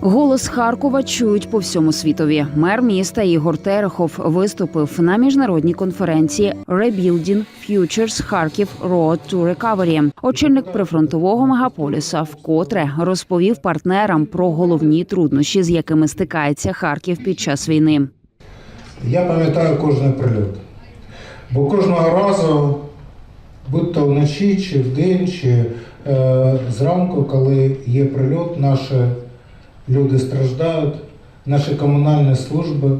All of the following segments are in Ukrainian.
Голос Харкова чують по всьому світові. Мер міста Ігор Терехов виступив на міжнародній конференції Rebuilding Futures Kharkiv Road to Recovery. Очільник прифронтового мегаполіса вкотре розповів партнерам про головні труднощі, з якими стикається Харків під час війни. Я пам'ятаю кожний прильот. Бо кожного разу, будь то вночі, чи вдень, чи е, зранку, коли є прильот, наші люди страждають, наші комунальні служби.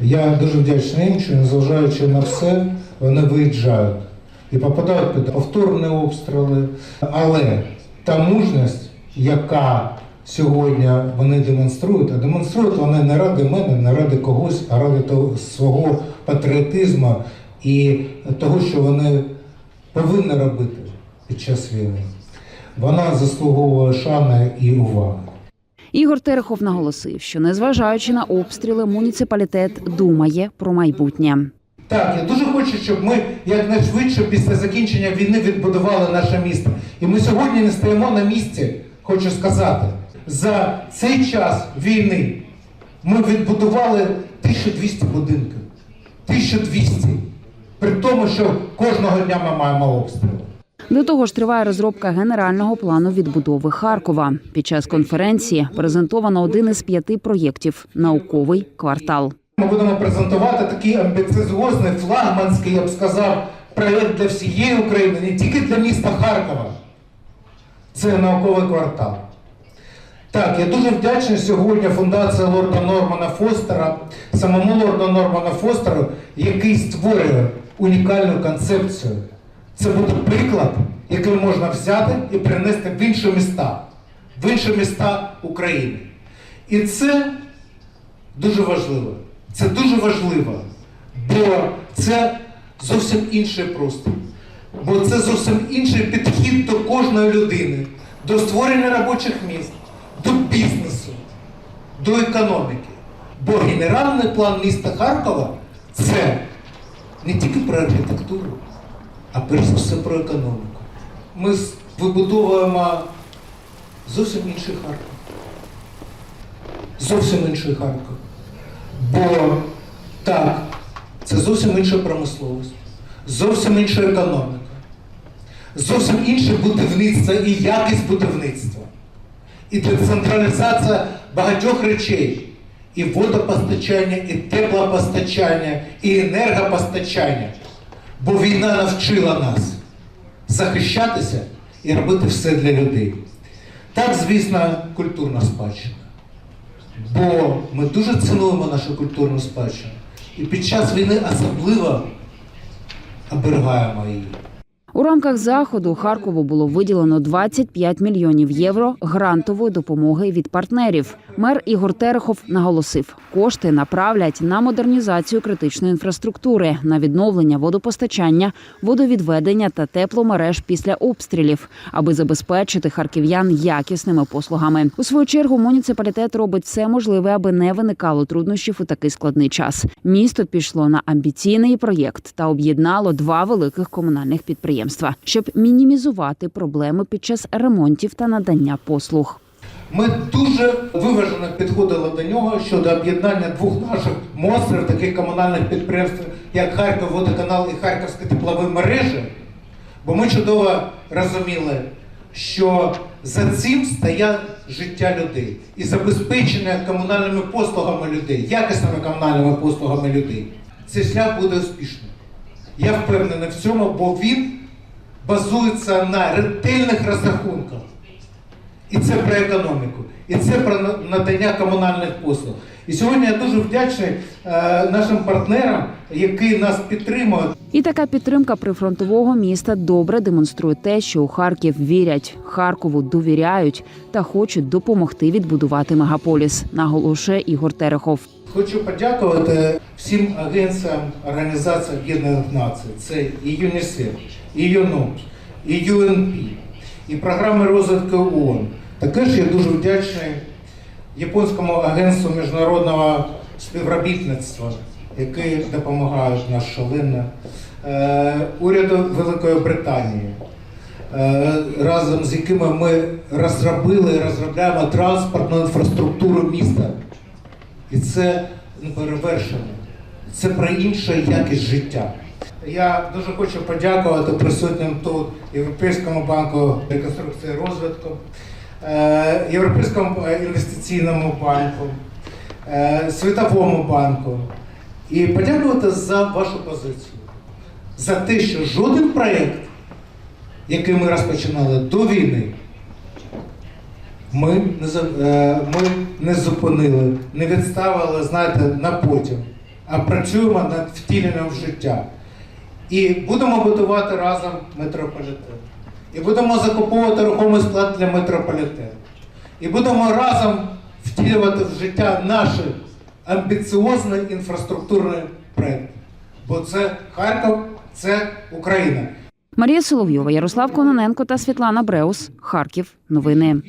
Я дуже вдячний їм, що незважаючи на все, вони виїжджають і попадають під повторні обстріли. Але та мужність, яка сьогодні вони демонструють, а демонструють вони не ради мене, не ради когось, а ради того свого патріотизму і того, що вони повинні робити під час війни. Вона заслуговує шани і уваги. Ігор Терехов наголосив, що незважаючи на обстріли, муніципалітет думає про майбутнє. Так, я дуже хочу, щоб ми якнайшвидше після закінчення війни відбудували наше місто. І ми сьогодні не стоїмо на місці, хочу сказати. За цей час війни ми відбудували 1200 будинків. 1200. При тому, що кожного дня ми маємо обстріли. До того ж, триває розробка генерального плану відбудови Харкова. Під час конференції презентовано один із п'яти проєктів науковий квартал. Ми будемо презентувати такий амбіціозний, флагманський, я б сказав, проєкт для всієї України, не тільки для міста Харкова. Це науковий квартал. Так, я дуже вдячний сьогодні фундації Лорда Нормана Фостера, самому Лорду Нормана Фостеру, який створює унікальну концепцію. Це буде приклад, який можна взяти і перенести в інші міста, в інші міста України. І це дуже важливо. Це дуже важливо, бо це зовсім інший простір. Бо це зовсім інший підхід до кожної людини, до створення робочих місць, до бізнесу, до економіки. Бо генеральний план міста Харкова це не тільки про архітектуру, а перш за все про економіку. Ми вибудовуємо зовсім інший Харків. Зовсім інший Харків. Бо так, це зовсім інша промисловість, зовсім інша економіка, зовсім інше будівництво і якість будівництва, і децентралізація багатьох речей. І водопостачання, і теплопостачання, і енергопостачання. Бо війна навчила нас захищатися і робити все для людей. Так, звісно, культурна спадщина. Бо ми дуже цінуємо нашу культурну спадщину. І під час війни особливо оберігаємо її. У рамках заходу Харкову було виділено 25 мільйонів євро грантової допомоги від партнерів. Мер Ігор Терехов наголосив, кошти направлять на модернізацію критичної інфраструктури, на відновлення водопостачання, водовідведення та тепломереж після обстрілів, аби забезпечити харків'ян якісними послугами. У свою чергу муніципалітет робить все можливе, аби не виникало труднощів у такий складний час. Місто пішло на амбіційний проєкт та об'єднало два великих комунальних підприємства, щоб мінімізувати проблеми під час ремонтів та надання послуг. Ми дуже виважено підходили до нього щодо об'єднання двох наших монстрів, таких комунальних підприємств, як Харків водоканал і Харківські теплові мережі. Бо ми чудово розуміли, що за цим стоять життя людей і забезпечення комунальними послугами людей, якісними комунальними послугами людей. Цей шлях буде успішним. Я впевнений в цьому, бо він базується на ретельних розрахунках. І це про економіку, і це про надання комунальних послуг. І сьогодні я дуже вдячний е, нашим партнерам, які нас підтримують. І така підтримка прифронтового міста добре демонструє те, що у Харків вірять, Харкову довіряють та хочуть допомогти відбудувати мегаполіс. Наголошує Ігор Терехов. Хочу подякувати всім агенціям Організації Об'єднаних Націй. Це і ЮНІСЕФ, і ЮНОП, і ЮНП, і програми розвитку ООН. Також я дуже вдячний Японському агентству міжнародного співробітництва, які допомагають нас шалено, е, уряду Великої Британії, е, разом з якими ми розробили і розробляємо транспортну інфраструктуру міста. І це не перевершено. Це про інше якість життя. Я дуже хочу подякувати присутнім тут Європейському банку реконструкції і розвитку, е, Європейському інвестиційному банку, е, Світовому банку. І подякувати за вашу позицію, за те, що жоден проєкт, який ми розпочинали до війни, е, ми не зупинили, не відставили, знаєте, на потім, а працюємо над втіленням в життя. І будемо будувати разом метрополітен. І будемо закуповувати рухомий склад для метрополітену. І будемо разом втілювати в життя наші амбіціозні інфраструктурні проекти. Бо це Харків, це Україна. Марія Соловйова, Ярослав Кононенко та Світлана Бреус. Харків. Новини.